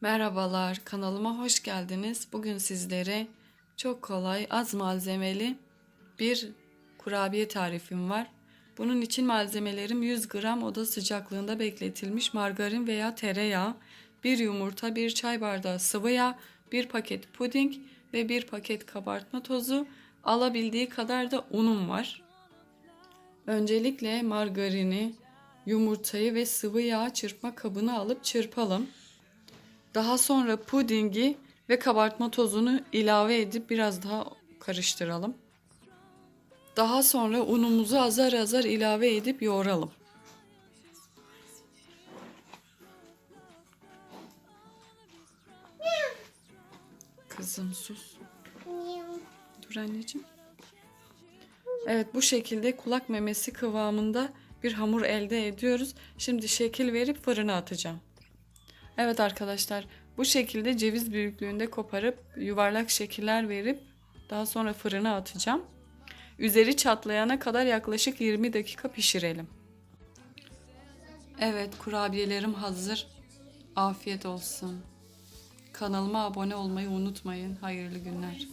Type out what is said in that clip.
Merhabalar, kanalıma hoş geldiniz. Bugün sizlere çok kolay, az malzemeli bir kurabiye tarifim var. Bunun için malzemelerim 100 gram oda sıcaklığında bekletilmiş margarin veya tereyağı, bir yumurta, bir çay bardağı sıvı yağ, bir paket puding ve bir paket kabartma tozu, alabildiği kadar da unum var. Öncelikle margarini, yumurtayı ve sıvı yağ çırpma kabına alıp çırpalım. Daha sonra pudingi ve kabartma tozunu ilave edip biraz daha karıştıralım. Daha sonra unumuzu azar azar ilave edip yoğuralım. Kızım sus. Dur anneciğim. Evet bu şekilde kulak memesi kıvamında bir hamur elde ediyoruz. Şimdi şekil verip fırına atacağım. Evet arkadaşlar bu şekilde ceviz büyüklüğünde koparıp yuvarlak şekiller verip daha sonra fırına atacağım. Üzeri çatlayana kadar yaklaşık 20 dakika pişirelim. Evet kurabiyelerim hazır. Afiyet olsun. Kanalıma abone olmayı unutmayın. Hayırlı günler.